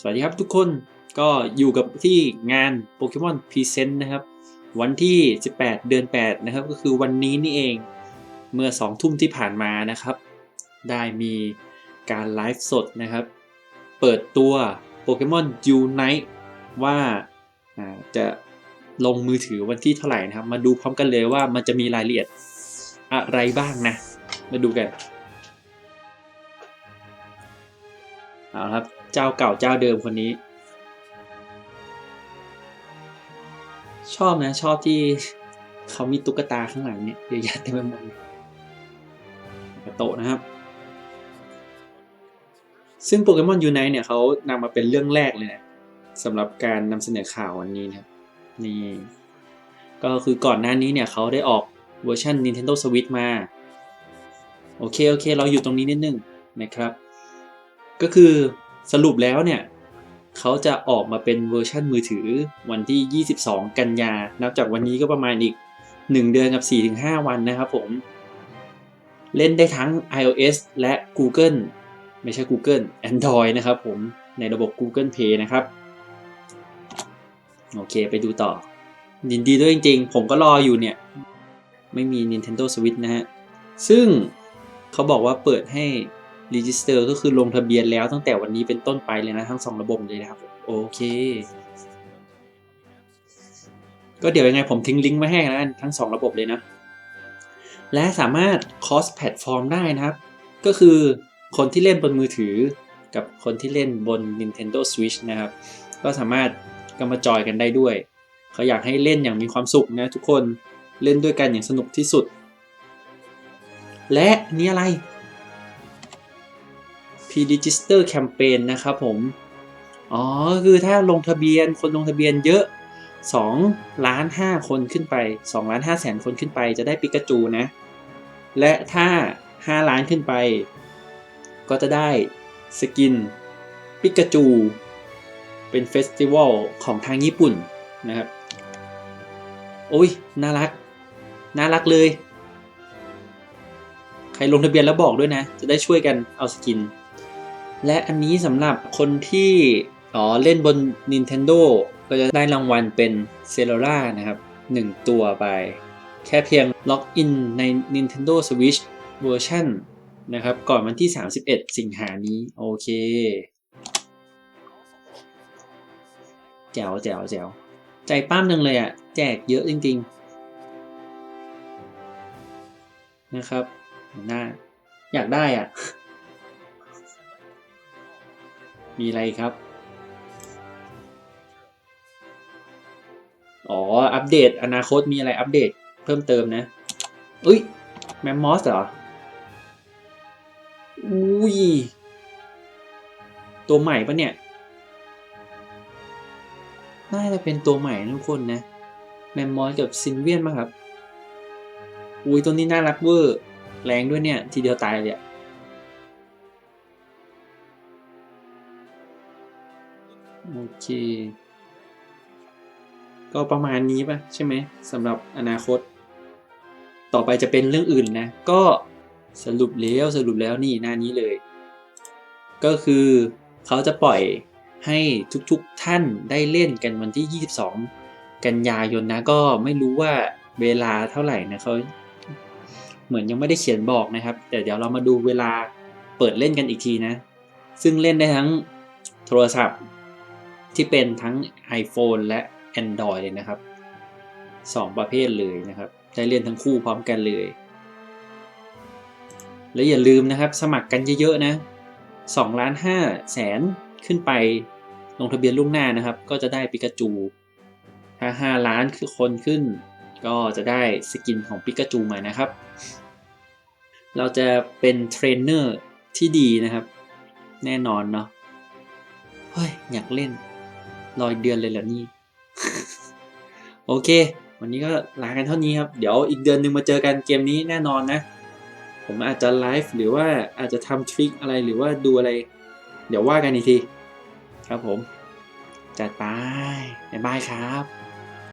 สวัสดีครับทุกคนก็อยู่กับที่งานโปเกมอนพรีเซนต์นะครับ วันที่ 18 เดือน 8 นะครับ ก็คือวันนี้นี่เองเมื่อ 2 ทุ่มที่ผ่านมานะครับ ได้มีการไลฟ์สดนะครับ เปิดตัวโปเกมอน Unite ว่าจะลงมือถือวันที่เท่าไหร่นะครับ มาดูพร้อมกันเลยว่ามันจะมีรายละเอียดอะไรบ้างนะ มาดูกัน เอาครับ เจ้าเก่าเจ้าเดิมคนนี้ ชอบนะ ชอบที่เขามีตุ๊กตาข้างหลังเนี่ยเยอะแยะเต็มไปหมดกระโตนะครับ ซึ่งโปเกมอนยูไนเนี่ยเขานำมาเป็นเรื่องแรกเลยนะสำหรับการนำเสนอข่าววันนี้นะครับนี่ก็คือก่อนหน้านี้เนี่ยเขาได้ออกเวอร์ชัน Nintendo Switch มา โอเค โอเค เราอยู่ตรงนี้นิดนึงนะครับ ก็คือสรุปแล้วเนี่ยเขาจะออกมาเป็นเวอร์ชันมือถือวันที่ 22 กันยา นับจากวันนี้ก็ประมาณอีก 1 เดือนกับ 4-5 วันนะครับผม เล่นได้ทั้ง iOS และ Google ไม่ใช่ Google Android นะครับผม ในระบบ Google Play นะครับ โอเคไปดูต่อ ยินดีด้วยจริงๆ ผมก็รออยู่เนี่ย ไม่มี Nintendo Switch นะฮะ ซึ่งเขาบอกว่าเปิดให้ Register ก็คือลงทะเบียนแล้วตั้งแต่วันนี้เป็นต้นไปเลยนะทั้งสองระบบเลยนะครับ โอเค ก็เดี๋ยวยังไงผมทิ้งลิงก์ไว้ให้นะทั้งสองระบบเลยนะ และสามารถ cross platform ได้นะครับ ก็คือคนที่เล่นบนมือถือกับคนที่เล่นบน Nintendo Switch นะครับ ก็สามารถก็มาจอยกันได้ด้วย เขาอยากให้เล่นอย่างมีความสุขนะทุกคนเล่นด้วยกันอย่างสนุกที่สุด และนี่อะไร P-Register Campaign นะครับผม อ๋อ คือถ้าลงทะเบียนคนลงทะเบียนเยอะ2ล้าน5คนขึ้นไป2ล้าน5แสนคนขึ้นไปจะได้ปิกาจูนะ และถ้า 5 ล้านขึ้นไป ก็จะได้สกินปิกาจู เป็นเฟสติวัลของทางญี่ปุ่นนะครับ โอ้ย น่ารัก น่ารักเลย ใครลงทะเบียนแล้วบอกด้วยนะ จะได้ช่วยกันเอาสกิน และอันนี้สำหรับคนที่อ๋อเล่นบน Nintendo ก็จะได้รางวัลเป็น c e l l u l a นะครับ 1 ตัวไป แค่เพียงล็อกอินใน Nintendo Switch เวอร์ชันนะครับ ก่อนวันที่ 31 สิงหานี้ โอเค แจ๋วแจ๋วแจ๋วใจป้ามนึงเลยอะ่ะแจกเยอะจริง ๆ นะครับหน้าอยากได้อะ มีอะไรครับ อ๋อ อัปเดต อนาคตมีอะไรอัปเดตเพิ่มเติมนะ อุ้ย แมมมอสเหรอ อุ้ย ตัวใหม่ปะเนี่ย น่าจะเป็นตัวใหม่ทุกคนนะ แมมมอสกับซินเวียนมั้งครับ อุ้ย ตัวนี้น่ารักเวอร์ แรงด้วยเนี่ย ทีเดียวตายเลยอะ โอเค ก็ประมาณนี้ป่ะใช่ไหมสำหรับอนาคต ต่อไปจะเป็นเรื่องอื่นนะ ก็สรุปแล้วสรุปแล้วนี่หน้านี้เลย ก็คือเขาจะปล่อยให้ทุกๆท่านได้เล่นกันวันที่ 22 กันยายนนะ ก็ไม่รู้ว่าเวลาเท่าไหร่นะเขาเหมือนยังไม่ได้เขียนบอกนะครับ แต่เดี๋ยวเรามาดูเวลาเปิดเล่นกันอีกทีนะ ซึ่งเล่นได้ทั้งโทรศัพท์ ที่เป็นทั้ง iPhone และ Android เลยนะครับ 2 ประเภทเลยนะครับ ได้เล่นทั้งคู่พร้อมกันเลย และอย่าลืมนะครับสมัครกันเยอะๆนะ2ล้าน5แสนขึ้นไปลงทะเบียนล่วงหน้านะครับ ก็จะได้ปิกาจู ถ้า 5 ล้านคือคนขึ้น ก็จะได้สกินของปิกาจูมานะครับ เราจะเป็นเทรนเนอร์ที่ดีนะครับ แน่นอนเนาะเฮ้ย อยากเล่น รอยเดือนเลยเหรอนี่ โอเค วันนี้ก็ลากันเท่านี้ครับ เดี๋ยวอีกเดือนหนึ่งมาเจอกันเกมนี้แน่นอนนะ ผมอาจจะไลฟ์หรือว่าอาจจะทำทริคอะไรหรือว่าดูอะไร เดี๋ยวว่ากันอีกที ครับผม จัดไปบ๊ายบายครับ